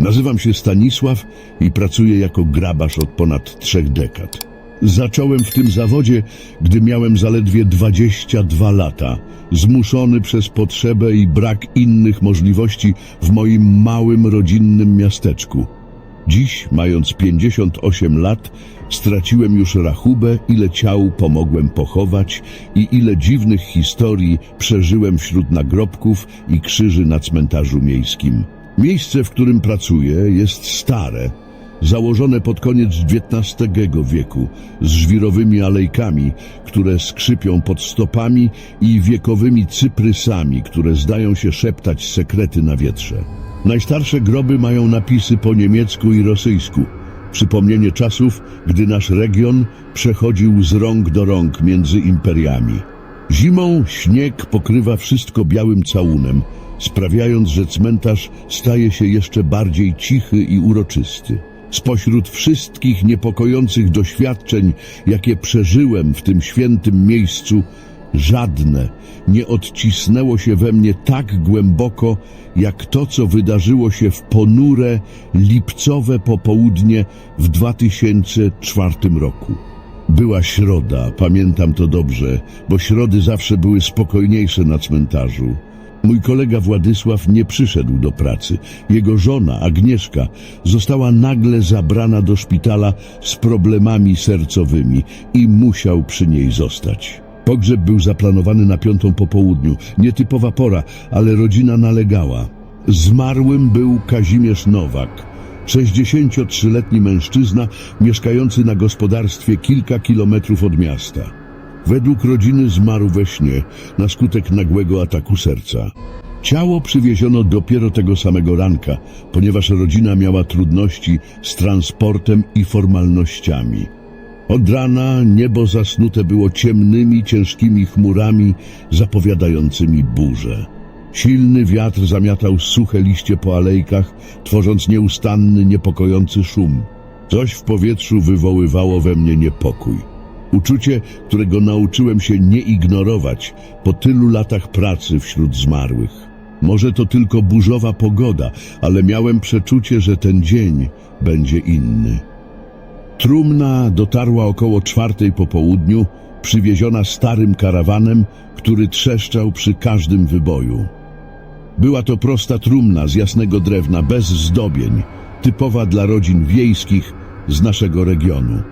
Nazywam się Stanisław i pracuję jako grabarz od ponad trzech dekad. Zacząłem w tym zawodzie, gdy miałem zaledwie 22 lata, zmuszony przez potrzebę i brak innych możliwości w moim małym rodzinnym miasteczku. Dziś, mając 58 lat, straciłem już rachubę, ile ciał pomogłem pochować i ile dziwnych historii przeżyłem wśród nagrobków i krzyży na cmentarzu miejskim. Miejsce, w którym pracuję, jest stare, założone pod koniec XIX wieku, z żwirowymi alejkami, które skrzypią pod stopami i wiekowymi cyprysami, które zdają się szeptać sekrety na wietrze. Najstarsze groby mają napisy po niemiecku i rosyjsku, przypomnienie czasów, gdy nasz region przechodził z rąk do rąk między imperiami. Zimą śnieg pokrywa wszystko białym całunem, sprawiając, że cmentarz staje się jeszcze bardziej cichy i uroczysty. Spośród wszystkich niepokojących doświadczeń, jakie przeżyłem w tym świętym miejscu, żadne nie odcisnęło się we mnie tak głęboko, jak to, co wydarzyło się w ponure, lipcowe popołudnie w 2004 roku. Była środa, pamiętam to dobrze, bo środy zawsze były spokojniejsze na cmentarzu. Mój kolega Władysław nie przyszedł do pracy. Jego żona, Agnieszka, została nagle zabrana do szpitala z problemami sercowymi i musiał przy niej zostać. Pogrzeb był zaplanowany na piątą po południu. Nietypowa pora, ale rodzina nalegała. Zmarłym był Kazimierz Nowak, 63-letni mężczyzna mieszkający na gospodarstwie kilka kilometrów od miasta. Według rodziny zmarł we śnie na skutek nagłego ataku serca. Ciało przywieziono dopiero tego samego ranka, ponieważ rodzina miała trudności z transportem i formalnościami. Od rana niebo zasnute było ciemnymi, ciężkimi chmurami zapowiadającymi burzę. Silny wiatr zamiatał suche liście po alejkach, tworząc nieustanny, niepokojący szum. Coś w powietrzu wywoływało we mnie niepokój. Uczucie, którego nauczyłem się nie ignorować po tylu latach pracy wśród zmarłych. Może to tylko burzowa pogoda, ale miałem przeczucie, że ten dzień będzie inny. Trumna dotarła około czwartej po południu, przywieziona starym karawanem, który trzeszczał przy każdym wyboju. Była to prosta trumna z jasnego drewna, bez zdobień, typowa dla rodzin wiejskich z naszego regionu.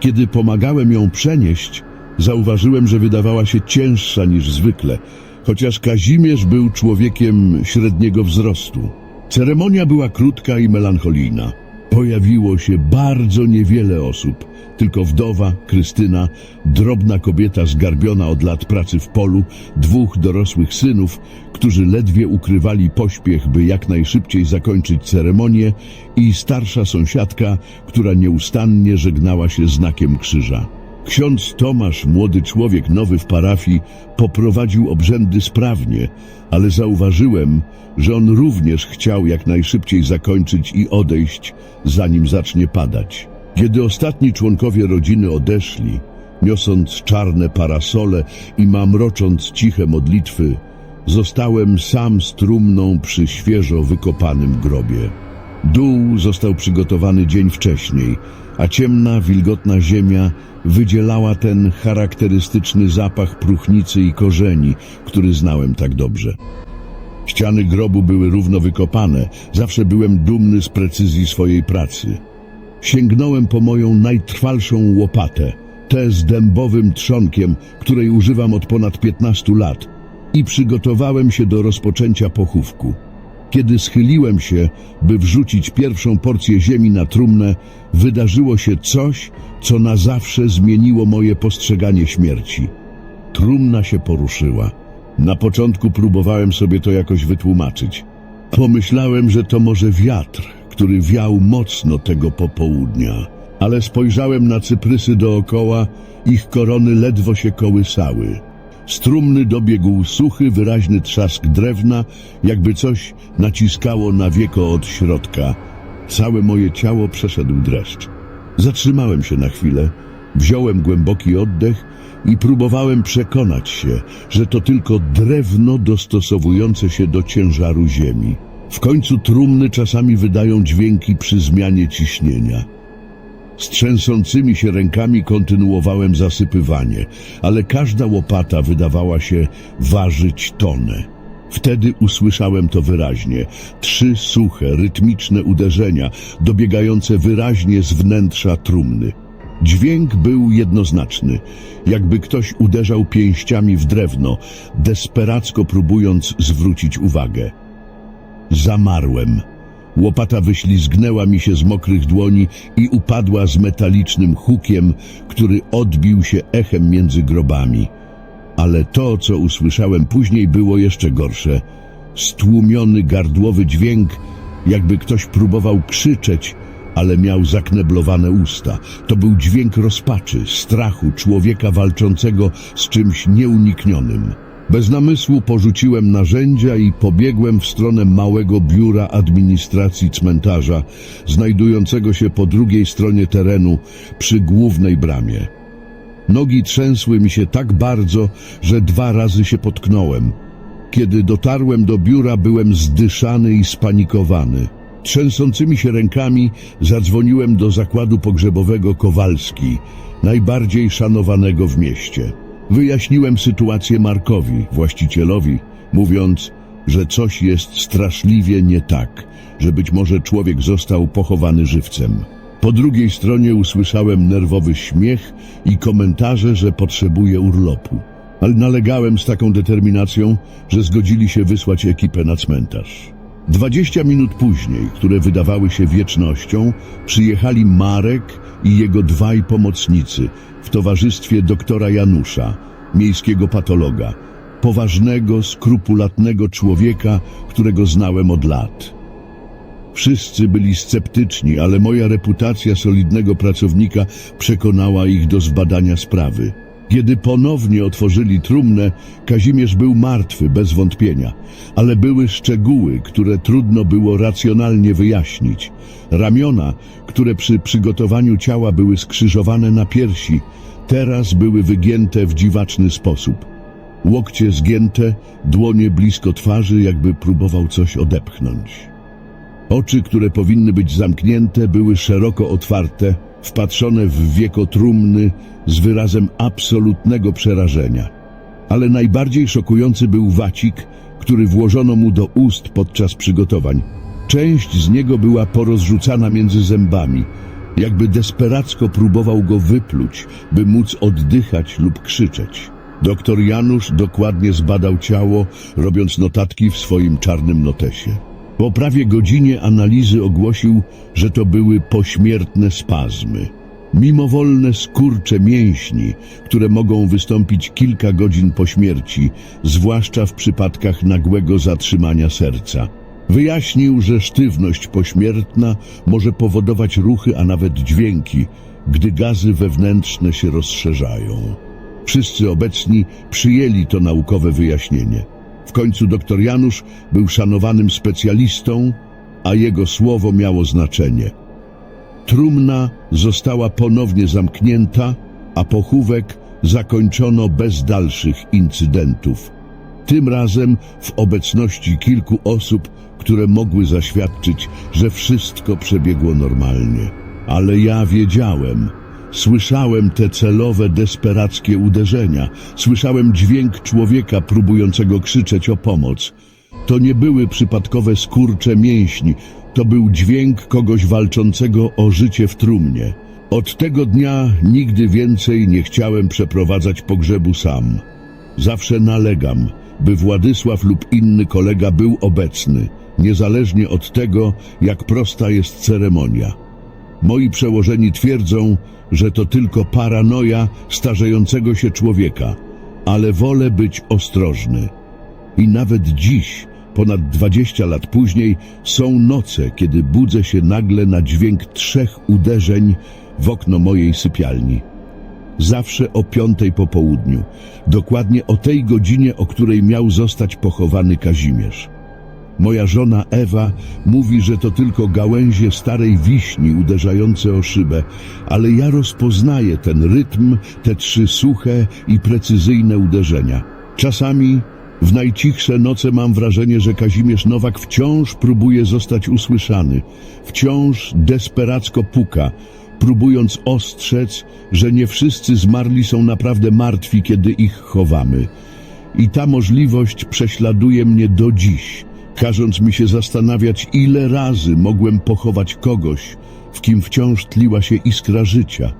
Kiedy pomagałem ją przenieść, zauważyłem, że wydawała się cięższa niż zwykle, chociaż Kazimierz był człowiekiem średniego wzrostu. Ceremonia była krótka i melancholijna. Pojawiło się bardzo niewiele osób, tylko wdowa, Krystyna, drobna kobieta zgarbiona od lat pracy w polu, dwóch dorosłych synów, którzy ledwie ukrywali pośpiech, by jak najszybciej zakończyć ceremonię i starsza sąsiadka, która nieustannie żegnała się znakiem krzyża. Ksiądz Tomasz, młody człowiek nowy w parafii, poprowadził obrzędy sprawnie, ale zauważyłem, że on również chciał jak najszybciej zakończyć i odejść, zanim zacznie padać. Kiedy ostatni członkowie rodziny odeszli, niosąc czarne parasole i mamrocząc ciche modlitwy, zostałem sam z trumną przy świeżo wykopanym grobie. Dół został przygotowany dzień wcześniej, a ciemna, wilgotna ziemia wydzielała ten charakterystyczny zapach próchnicy i korzeni, który znałem tak dobrze. Ściany grobu były równo wykopane, zawsze byłem dumny z precyzji swojej pracy. Sięgnąłem po moją najtrwalszą łopatę, tę z dębowym trzonkiem, której używam od ponad 15 lat, i przygotowałem się do rozpoczęcia pochówku. Kiedy schyliłem się, by wrzucić pierwszą porcję ziemi na trumnę, wydarzyło się coś, co na zawsze zmieniło moje postrzeganie śmierci. Trumna się poruszyła. Na początku próbowałem sobie to jakoś wytłumaczyć. Pomyślałem, że to może wiatr, który wiał mocno tego popołudnia. Ale spojrzałem na cyprysy dookoła, ich korony ledwo się kołysały. Z trumny dobiegł suchy, wyraźny trzask drewna, jakby coś naciskało na wieko od środka. Całe moje ciało przeszedł dreszcz. Zatrzymałem się na chwilę, wziąłem głęboki oddech i próbowałem przekonać się, że to tylko drewno dostosowujące się do ciężaru ziemi. W końcu trumny czasami wydają dźwięki przy zmianie ciśnienia. Z trzęsącymi się rękami kontynuowałem zasypywanie, ale każda łopata wydawała się ważyć tonę. Wtedy usłyszałem to wyraźnie. Trzy suche, rytmiczne uderzenia, dobiegające wyraźnie z wnętrza trumny. Dźwięk był jednoznaczny, jakby ktoś uderzał pięściami w drewno, desperacko próbując zwrócić uwagę. Zamarłem. Łopata wyślizgnęła mi się z mokrych dłoni i upadła z metalicznym hukiem, który odbił się echem między grobami. Ale to, co usłyszałem później, było jeszcze gorsze. Stłumiony gardłowy dźwięk, jakby ktoś próbował krzyczeć, ale miał zakneblowane usta. To był dźwięk rozpaczy, strachu człowieka walczącego z czymś nieuniknionym. Bez namysłu porzuciłem narzędzia i pobiegłem w stronę małego biura administracji cmentarza, znajdującego się po drugiej stronie terenu przy głównej bramie. Nogi trzęsły mi się tak bardzo, że dwa razy się potknąłem. Kiedy dotarłem do biura, byłem zdyszany i spanikowany. Trzęsącymi się rękami zadzwoniłem do zakładu pogrzebowego Kowalski, najbardziej szanowanego w mieście. Wyjaśniłem sytuację Markowi, właścicielowi, mówiąc, że coś jest straszliwie nie tak, że być może człowiek został pochowany żywcem. Po drugiej stronie usłyszałem nerwowy śmiech i komentarze, że potrzebuje urlopu. Ale nalegałem z taką determinacją, że zgodzili się wysłać ekipę na cmentarz. Dwadzieścia minut później, które wydawały się wiecznością, przyjechali Marek i jego dwaj pomocnicy w towarzystwie doktora Janusza, miejskiego patologa, poważnego, skrupulatnego człowieka, którego znałem od lat. Wszyscy byli sceptyczni, ale moja reputacja solidnego pracownika przekonała ich do zbadania sprawy. Kiedy ponownie otworzyli trumnę, Kazimierz był martwy, bez wątpienia, ale były szczegóły, które trudno było racjonalnie wyjaśnić. Ramiona, które przy przygotowaniu ciała były skrzyżowane na piersi, teraz były wygięte w dziwaczny sposób. Łokcie zgięte, dłonie blisko twarzy, jakby próbował coś odepchnąć. Oczy, które powinny być zamknięte, były szeroko otwarte, wpatrzone w wieko trumny z wyrazem absolutnego przerażenia. Ale najbardziej szokujący był wacik, który włożono mu do ust podczas przygotowań. Część z niego była porozrzucana między zębami, jakby desperacko próbował go wypluć, by móc oddychać lub krzyczeć. Doktor Janusz dokładnie zbadał ciało, robiąc notatki w swoim czarnym notesie. Po prawie godzinie analizy ogłosił, że to były pośmiertne spazmy. Mimowolne skurcze mięśni, które mogą wystąpić kilka godzin po śmierci, zwłaszcza w przypadkach nagłego zatrzymania serca. Wyjaśnił, że sztywność pośmiertna może powodować ruchy, a nawet dźwięki, gdy gazy wewnętrzne się rozszerzają. Wszyscy obecni przyjęli to naukowe wyjaśnienie. W końcu doktor Janusz był szanowanym specjalistą, a jego słowo miało znaczenie. Trumna została ponownie zamknięta, a pochówek zakończono bez dalszych incydentów. Tym razem w obecności kilku osób, które mogły zaświadczyć, że wszystko przebiegło normalnie. Ale ja wiedziałem, Słyszałem te celowe, desperackie uderzenia. Słyszałem dźwięk człowieka próbującego krzyczeć o pomoc. To nie były przypadkowe skurcze mięśni. To był dźwięk kogoś walczącego o życie w trumnie. Od tego dnia nigdy więcej nie chciałem przeprowadzać pogrzebu sam. Zawsze nalegam, by Władysław lub inny kolega był obecny, niezależnie od tego, jak prosta jest ceremonia. Moi przełożeni twierdzą, że to tylko paranoja starzejącego się człowieka, ale wolę być ostrożny. I nawet dziś, ponad dwadzieścia lat później, są noce, kiedy budzę się nagle na dźwięk trzech uderzeń w okno mojej sypialni. Zawsze o piątej po południu, dokładnie o tej godzinie, o której miał zostać pochowany Kazimierz. Moja żona Ewa mówi, że to tylko gałęzie starej wiśni uderzające o szybę, ale ja rozpoznaję ten rytm, te trzy suche i precyzyjne uderzenia. Czasami W najcichsze noce mam wrażenie, że Kazimierz Nowak wciąż próbuje zostać usłyszany. Wciąż desperacko puka, próbując ostrzec, że nie wszyscy zmarli są naprawdę martwi, kiedy ich chowamy. I ta możliwość prześladuje mnie do dziś, każąc mi się zastanawiać, ile razy mogłem pochować kogoś, w kim wciąż tliła się iskra życia.